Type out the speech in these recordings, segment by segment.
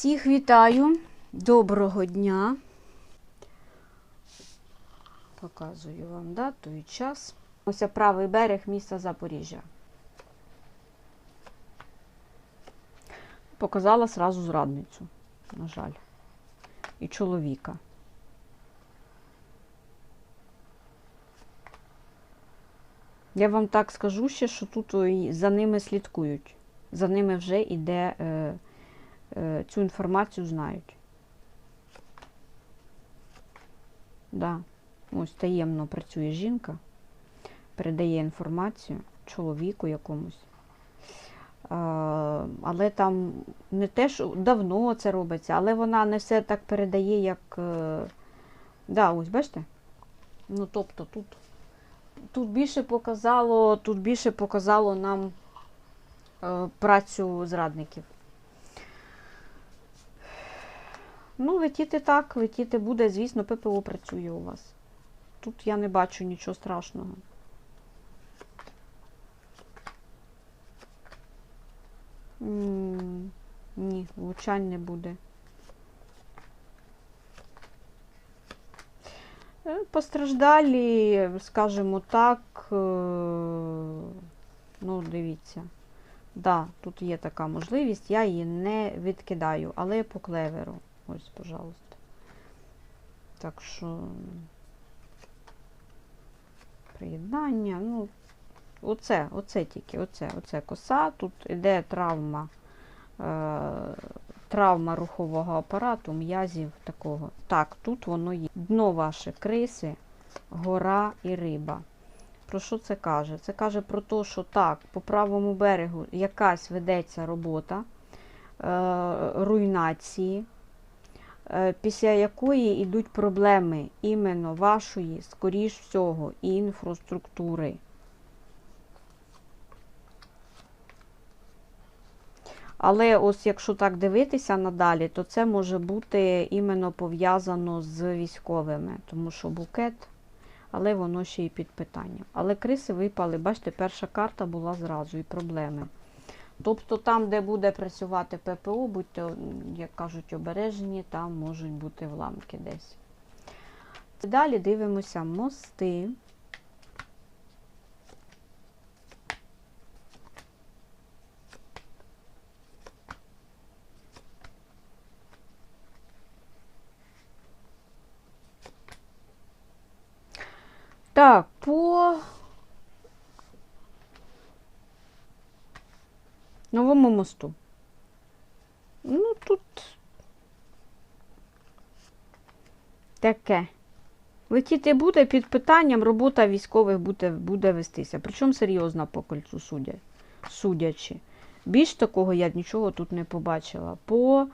Всіх вітаю, доброго дня. Показую вам дату і час. Ось правий берег міста Запоріжжя. Показала сразу зрадницю, на жаль, і чоловіка. Я вам так скажу ще, що тут за ними слідкують. За ними вже йде. Е, е, цю інформацію знають. Да. Ось таємно працює жінка, передає інформацію чоловіку якомусь. Але там не те, що давно це робиться, але вона не все так передає, як. е, Да, ось бачите? Ну, тобто тут, тут більше показало, тут більше показало нам е, працю зрадників. Ну, летіти так, летіти буде, звісно, ППО працює у вас. Тут я не бачу нічого страшного. Ні, влучань не буде. Е, Постраждалі, скажімо так, е, ну, дивіться. Да, тут є така можливість, я її не відкидаю, але по клеверу. Ось, пожалуйста. Так що приєднання. Ну, оце, оце тільки, оце, оце коса. Тут іде травма, е, травма рухового апарату, м'язів такого. Так, тут воно є. Дно ваше криси, гора і риба. Про що це каже? Це каже про те, що так, по правому берегу якась ведеться робота е, руйнації, після якої йдуть проблеми іменно вашої, скоріш всього, інфраструктури. Але ось якщо так дивитися надалі, то це може бути іменно пов'язано з військовими, тому що букет, але воно ще й під питанням. Але криси випали, бачите, перша карта була зразу і проблеми. Тобто там, де буде працювати ППО, будьте, як кажуть, обережні, там можуть бути вламки десь. Далі дивимося мости. Так, по новому мосту. Ну, тут таке. Летіти буде під питанням, робота військових буде, буде вестися. Причому серйозна по кольцу судя, судячи. Більш такого я нічого тут не побачила. По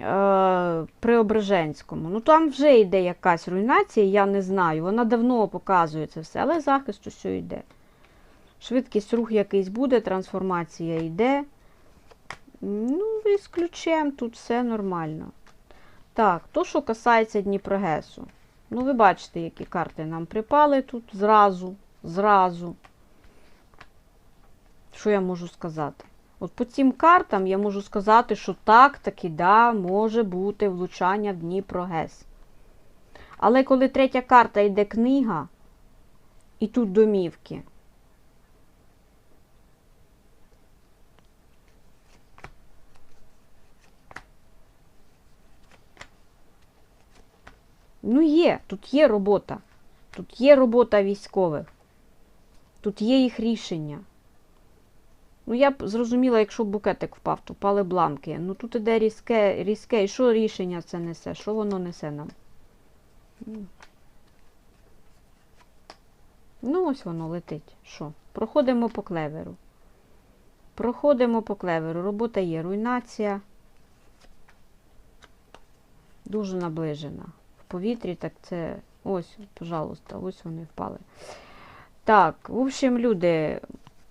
е, Преображенському. Ну там вже йде якась руйнація, я не знаю. Вона давно показує це все, але захист усе йде. Швидкість рух якийсь буде, трансформація йде. Ну, і з ключем тут все нормально. Так, то, що касається Дніпрогесу. Ну, ви бачите, які карти нам припали тут зразу, зразу. Що я можу сказати? От по цим картам я можу сказати, що так, таки, да, може бути влучання в Дніпрогес. Але коли третя карта йде книга, і тут домівки. Ну, є, тут є робота. Тут є робота військових. Тут є їх рішення. Ну, я б зрозуміла, якщо букетик впав, то впали бланки. Ну тут іде різке, різке. І що рішення це несе? Що воно несе нам? Ну. Ось воно летить. Що? Проходимо по клеверу. Проходимо по клеверу. Робота є. Руйнація. Дуже наближена. Повітрі, так це. Ось, пожалуйста, ось вони впали. Так, в общем, люди,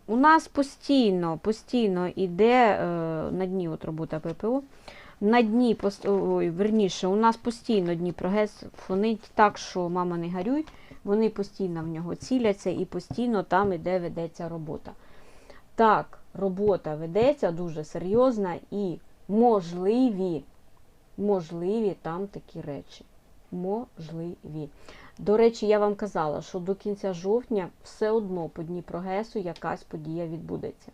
у нас постійно, постійно йде е, на дні от робота ППО. На дні, ой, верніше, у нас постійно дні прогрес фонить так, що мама не горюй. Вони постійно в нього ціляться і постійно там іде ведеться робота. Так, робота ведеться дуже серйозна і можливі, можливі там такі речі. Можливі. До речі, я вам казала, що до кінця жовтня все одно по Дніпрогесу якась подія відбудеться.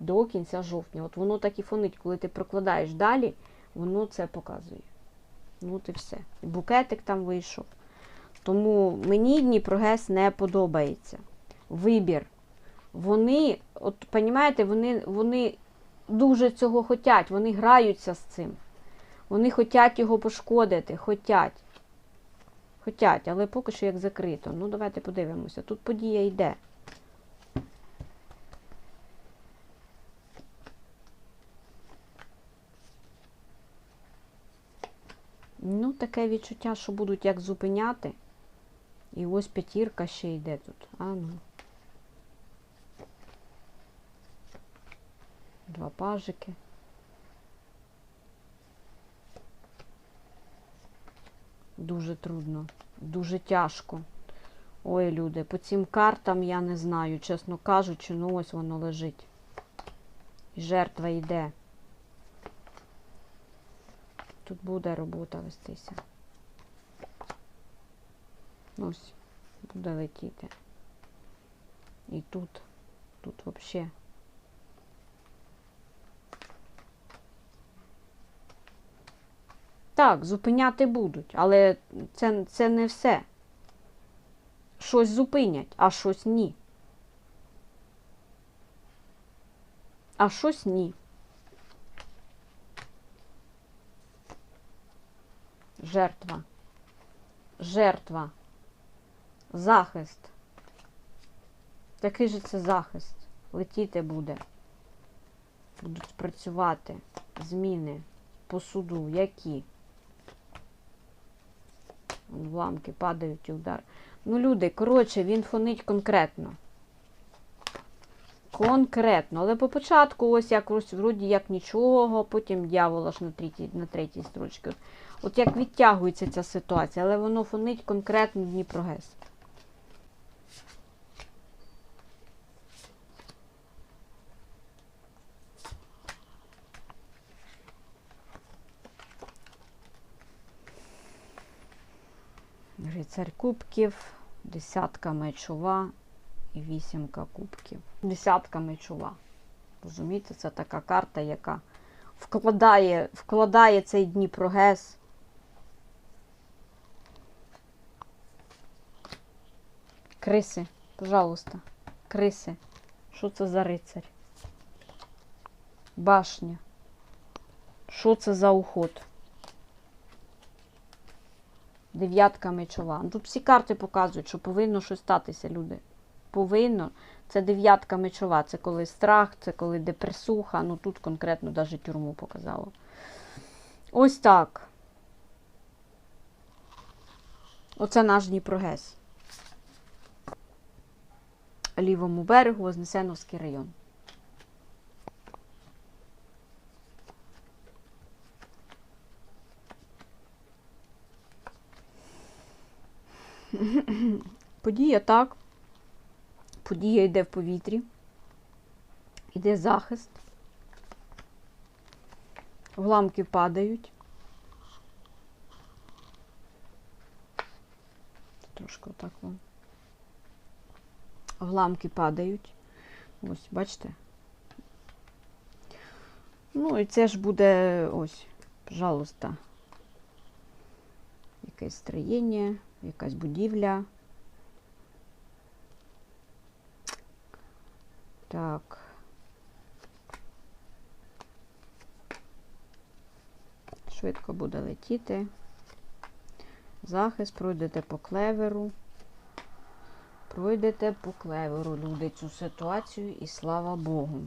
До кінця жовтня. От воно так і фонить, коли ти прокладаєш далі, воно це показує. Ну, і все. Букетик там вийшов. Тому мені Дніпрогес не подобається. Вибір. Вони, от розумієте, вони, вони дуже цього хотять, вони граються з цим. Вони хочуть його пошкодити, хотять. Хотять, але поки що як закрито. Ну, давайте подивимося. Тут подія йде. Ну, таке відчуття, що будуть як зупиняти. І ось п'ятірка ще йде тут. А ну. Два пажики. Дуже трудно, дуже тяжко. Ой, люди, по цим картам я не знаю, чесно кажучи, ну ось воно лежить. І жертва йде. Тут буде робота вестися. Ось, буде летіти. І тут, тут взагалі. Так, зупиняти будуть, але це, це не все. Щось зупинять, а щось ні. А щось ні. Жертва. Жертва. Захист. Такий же це захист. Летіти буде. Будуть працювати. Зміни по суду. Які? Вон Ламки падають і удар. Ну, люди, коротше, він фонить конкретно. Конкретно. Але по початку, ось якось вроді як нічого, потім дьявола ж на третій, на третій строчці. От, як відтягується ця ситуація, але воно фонить конкретно Дніпрогес. Рицарь кубків, десятка мечова і вісімка кубків. Десятка мечова. Розумієте, це така карта, яка вкладає, вкладає цей Дніпрогес. Криси, пожалуйста, криси. Що це за рицарь? Башня. Що це за уход? Дев'ятка мечова. Ну, Тут всі карти показують, що повинно щось статися, люди. Повинно. Це дев'ятка мечова. Це коли страх, це коли депресуха. Ну тут конкретно навіть тюрму показало. Ось так. Оце наш Дніпрогес. Лівому берегу Вознесеновський район. Подія так. Подія йде в повітрі. Йде захист. Вламки падають. Трошки отак вам. Вламки падають. Ось, бачите? Ну, і це ж буде ось, пожалуйста, якесь строєння, якась будівля. Так. Швидко буде летіти. Захист, пройдете по клеверу. Пройдете по клеверу, люди, цю ситуацію, і слава Богу.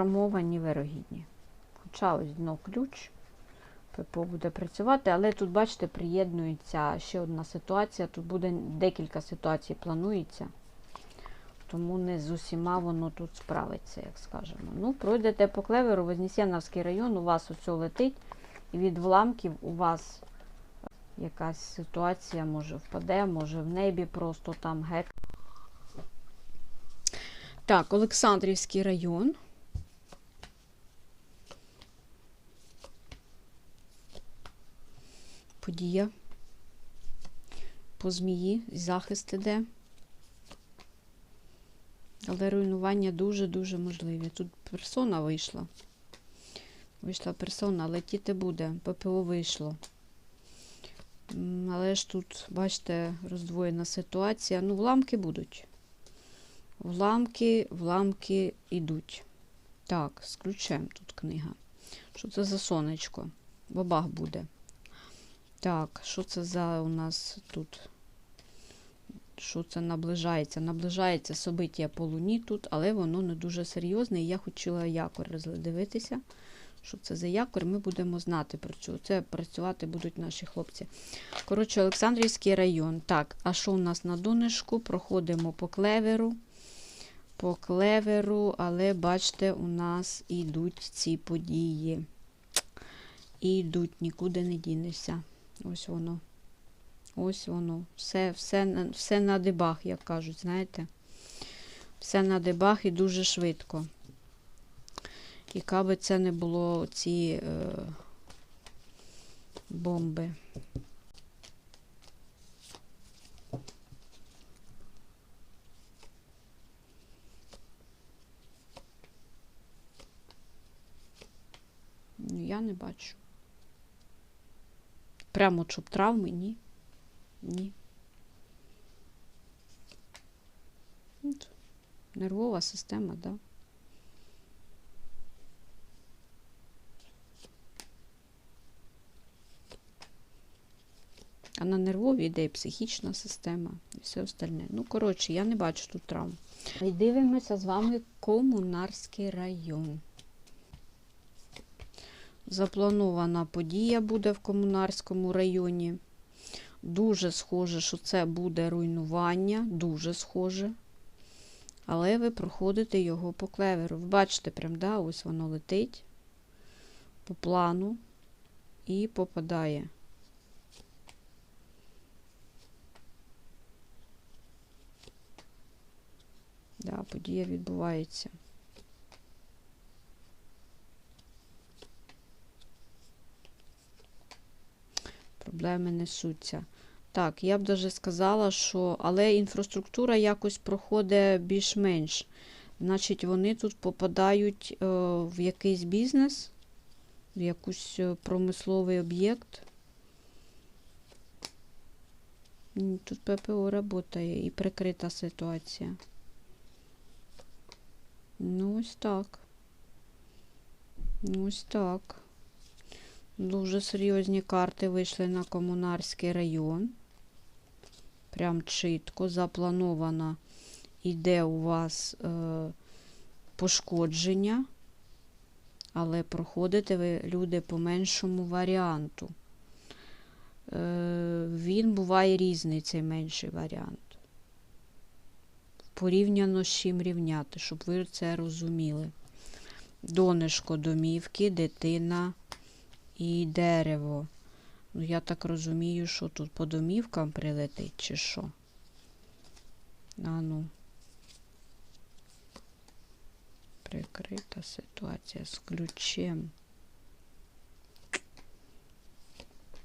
Травмовані вирогідні. Хоча ось дно ключ, ППО буде працювати, але тут, бачите, приєднується ще одна ситуація. Тут буде декілька ситуацій планується. Тому не з усіма воно тут справиться, як скажемо. Ну, пройдете по клеверу, Вознесеновський район, у вас оце летить, і від вламків у вас якась ситуація може впаде, може в небі просто там гек. Так, Олександрівський район. Подія. По змії, захист іде. Але руйнування дуже-дуже можливі. Тут персона вийшла. Вийшла персона, летіти буде. ППО вийшло. Але ж тут, бачите, роздвоєна ситуація. Ну, вламки будуть. Вламки, вламки йдуть. Так, з ключем тут книга. Що це за сонечко? Бабах буде. Так, що це за у нас тут? Що це наближається? Наближається собиття по луні тут, але воно не дуже серйозне. І я хотіла якор роздивитися. Що це за якор, ми будемо знати про цю. Це працювати будуть наші хлопці. Коротше, Олександрівський район. Так, а що у нас на донышку? Проходимо по клеверу. По клеверу, але бачите, у нас йдуть ці події. І йдуть, нікуди не дінешся. Ось воно. Ось воно. Все, все, все на дебах, як кажуть, знаєте. Все на дебах і дуже швидко. І каби це не було ці е, бомби. Ну, я не бачу. Прямо щоб травми, ні. Ні. От. Нервова система. Да. А на нервові йде і психічна система, і все остальне. Ну, коротше, я не бачу тут травм. І дивимося з вами Комунарський район. Запланована подія буде в Комунарському районі. Дуже схоже, що це буде руйнування, дуже схоже. Але ви проходите його по клеверу. Ви бачите, прям, да, ось воно летить по плану і попадає. Да, подія відбувається. Проблеми несуться. Так, я б даже сказала, що. Але інфраструктура якось проходить більш-менш. Значить, вони тут попадають е, в якийсь бізнес, в якийсь е, промисловий об'єкт. Тут ППО працює і прикрита ситуація. Ну, ось так. Ну, ось так. Дуже серйозні карти вийшли на Комунарський район. Прям чітко заплановано йде у вас е, пошкодження, але проходите ви, люди, по меншому варіанту. Е, він буває різний, цей менший варіант. Порівняно з чим рівняти, щоб ви це розуміли. Донишко домівки, дитина і дерево. Ну, я так розумію, що тут по домівкам прилетить, чи що? А ну. Прикрита ситуація з ключем.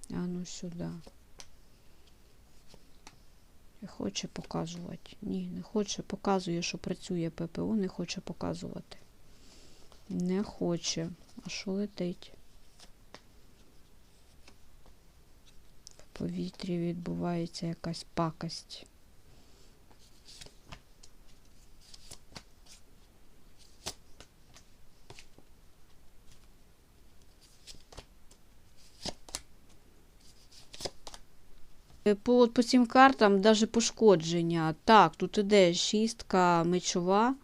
А ну сюди. Хоче показувати. Ні, не хоче. Показує, що працює ППО, не хоче показувати. Не хоче. А що летить? Повітрі відбувається якась пакость. Е, По, по цим картам навіть пошкодження. Так, тут іде шістка мечова, е,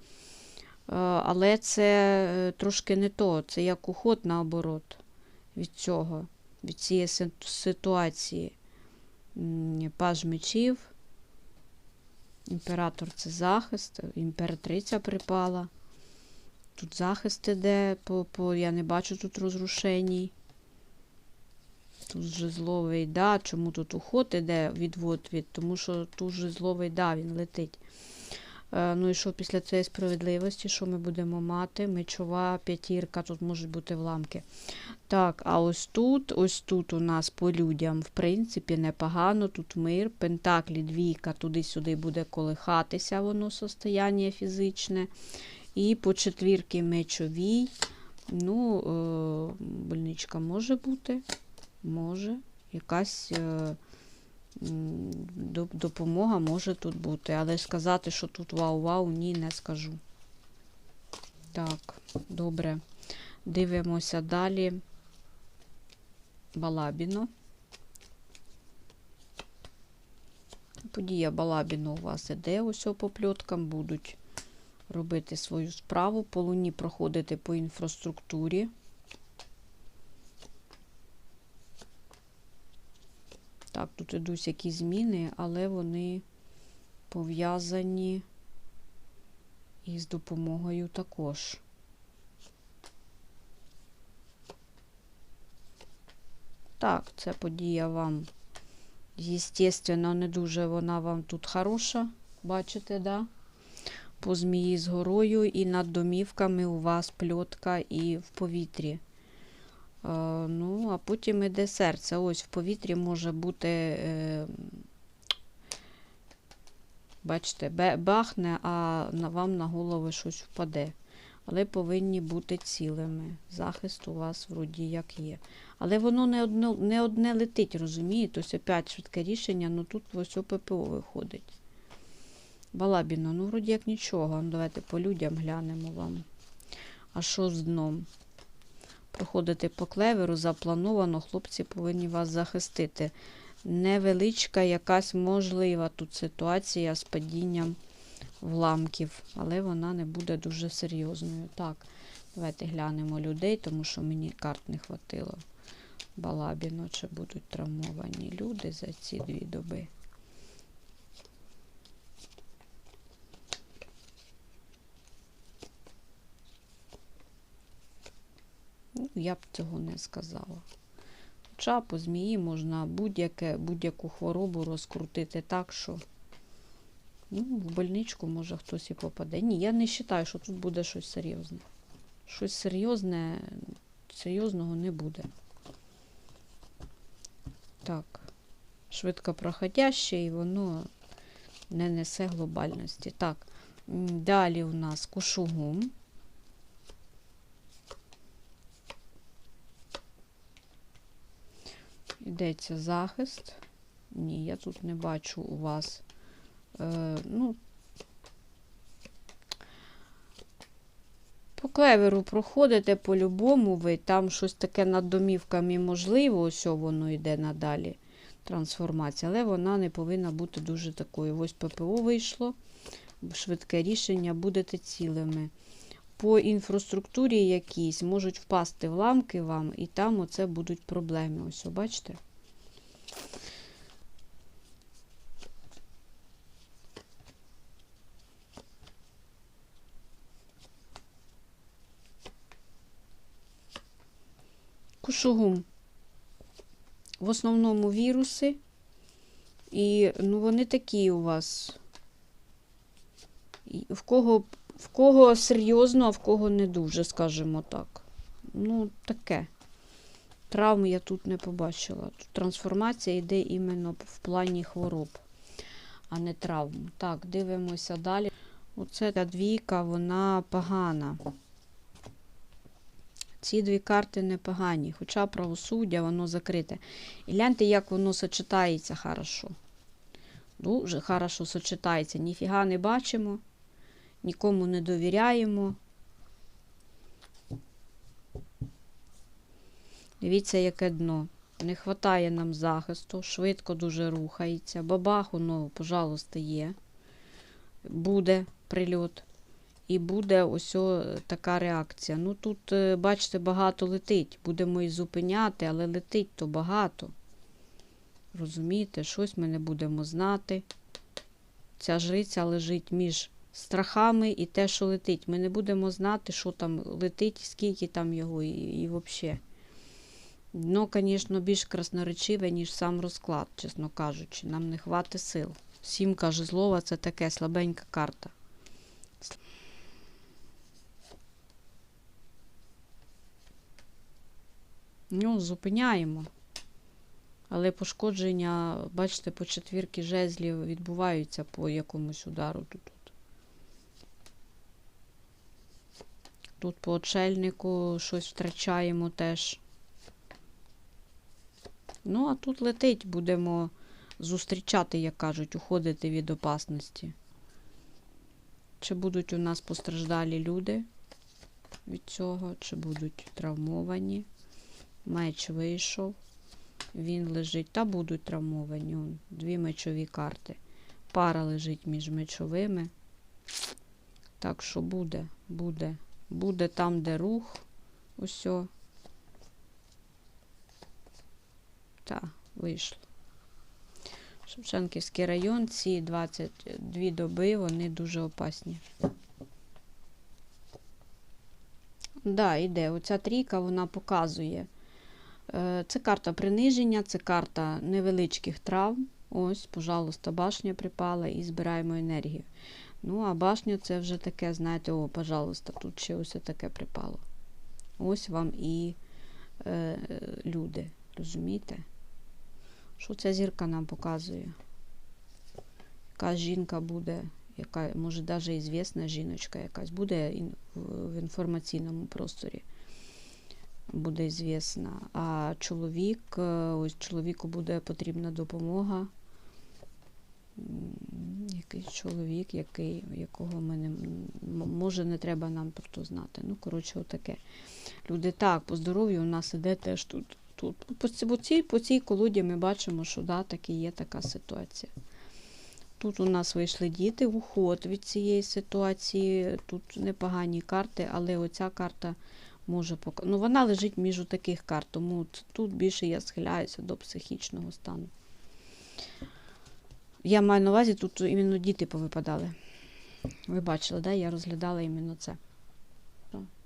але це е, трошки не то. Це як уход наоборот від цього. від цієї ситуації. Паж мечів. Імператор це захист, імператриця припала. Тут захист іде, по, по, я не бачу тут розрушеній. Тут жезловий, да. Чому тут уход іде відвод від? Тому що тут жезловий, да, він летить. Е, ну і що після цієї справедливості, що ми будемо мати? Мечова п'ятірка, тут можуть бути вламки. Так, а ось тут, ось тут у нас по людям, в принципі, непогано. Тут мир, пентаклі, двійка, туди-сюди буде колихатися воно состояння фізичне. І по четвірки мечовій. Ну, е, больничка може бути. Може. Якась е, допомога може тут бути. Але сказати, що тут вау-вау, ні, не скажу. Так, добре. Дивимося далі. Балабіно. Подія Балабіно у вас іде. Ось по пльоткам будуть робити свою справу. По луні проходити по інфраструктурі. Тут ідуть якісь зміни, але вони пов'язані із допомогою також. Так, ця подія вам, естественно, не дуже вона вам тут хороша. Бачите, да? По змії з горою і над домівками у вас пльотка і в повітрі. Е, ну, а потім іде серце. Ось в повітрі може бути, е, бачите, бахне, а вам на голову щось впаде. Але повинні бути цілими. Захист у вас вроді як є. Але воно не одне, не одне летить, розумієте? Ось опять швидке рішення, ну тут ось ОППО виходить. Балабіно, ну вроді як нічого. Давайте по людям глянемо вам. А що з дном? Проходити по клеверу заплановано, хлопці повинні вас захистити. Невеличка якась можлива тут ситуація з падінням вламків, але вона не буде дуже серйозною. Так, давайте глянемо людей, тому що мені карт не хватило. Балабіно, чи будуть травмовані люди за ці дві доби. Ну, я б цього не сказала. Хоча по змії можна будь-яку хворобу розкрутити так, що ну, в больничку може хтось і попаде. Ні, я не вважаю, що тут буде щось серйозне. Щось серйозне, серйозного не буде. Так, швидко проходяще, і воно не несе глобальності. Так, далі у нас кушугум. Йдеться захист. Ні, я тут не бачу у вас. Е, ну, по клеверу проходите по-любому ви. Там щось таке над домівками можливо, ось воно йде надалі. Трансформація, але вона не повинна бути дуже такою. Ось ППО вийшло. Швидке рішення, будете цілими. По інфраструктурі якійсь можуть впасти вламки вам, і там оце будуть проблеми. Ось, бачите? Кушугум. В основному віруси. І ну, вони такі у вас. В кого, в кого серйозно, а в кого не дуже, скажімо так. Ну, таке. Травм я тут не побачила. Трансформація йде іменно в плані хвороб, а не травм. Так, дивимося далі. Оце та двійка, вона погана. Ці дві карти непогані, хоча правосуддя, воно закрите. І гляньте, як воно сочетається хорошо. Дуже хорошо сочетається. Ніфіга не бачимо, нікому не довіряємо. Дивіться, яке дно. Не вистачає нам захисту, швидко дуже рухається. Бабах, воно, пожалуйста, є. Буде прильот. І буде ось така реакція. Ну тут, е, бачите, багато летить. Будемо і зупиняти, але летить то багато. Розумієте, щось ми не будемо знати. Ця жриця лежить між страхами і те, що летить. Ми не будемо знати, що там летить, скільки там його, і, і взагалі. Ну, звісно, більш красноречиве, ніж сам розклад, чесно кажучи. Нам не хватить сил. Сімка жезлова це таке слабенька карта. Ну, зупиняємо. Але пошкодження, бачите, по четвірки жезлів відбуваються по якомусь удару тут. Тут по очельнику щось втрачаємо теж. Ну, а тут летить, будемо зустрічати, як кажуть, уходити від опасності. Чи будуть у нас постраждалі люди від цього, чи будуть травмовані. Меч вийшов. Він лежить. Та будуть травмовані. Он, дві мечові карти. Пара лежить між мечовими. Так що буде, буде. Буде там, де рух. Усьо. Та, вийшло. Шевченківський район, ці 22 доби, вони дуже опасні. Да, іде. Оця трійка вона показує. Е, Це карта приниження, це карта невеличких травм. Ось, пожалуйста, башня припала і збираємо енергію. Ну, а башня це вже таке, знаєте, о, пожалуйста, тут ще ось таке припало. Ось вам і е, люди, розумієте? Що ця зірка нам показує? Яка жінка буде, яка, може, навіть звісна жіночка якась, буде в інформаційному просторі. Буде звісна. А чоловік, е, ось чоловіку буде потрібна допомога. Якийсь чоловік, який, якого ми не може не треба нам про то знати. Ну, коротше, отаке. Люди так, по здоров'ю у нас іде теж тут. тут. По, по, цій, по цій колоді ми бачимо, що да, таки є така ситуація. Тут у нас вийшли діти в уход від цієї ситуації. Тут непогані карти, але оця карта може показати. Ну, вона лежить між таких карт, тому тут більше я схиляюся до психічного стану. Я маю на увазі, тут іменно діти повипадали. Ви бачили, да? я розглядала іменно це.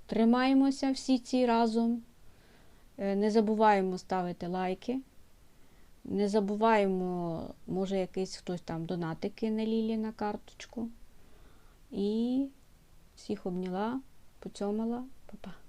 Тримаємося всі ці разом. Е, Не забуваємо ставити лайки. Не забуваємо, може, якийсь хтось там донати кине Лілі на карточку. І всіх обняла, поцьомала. Па-па.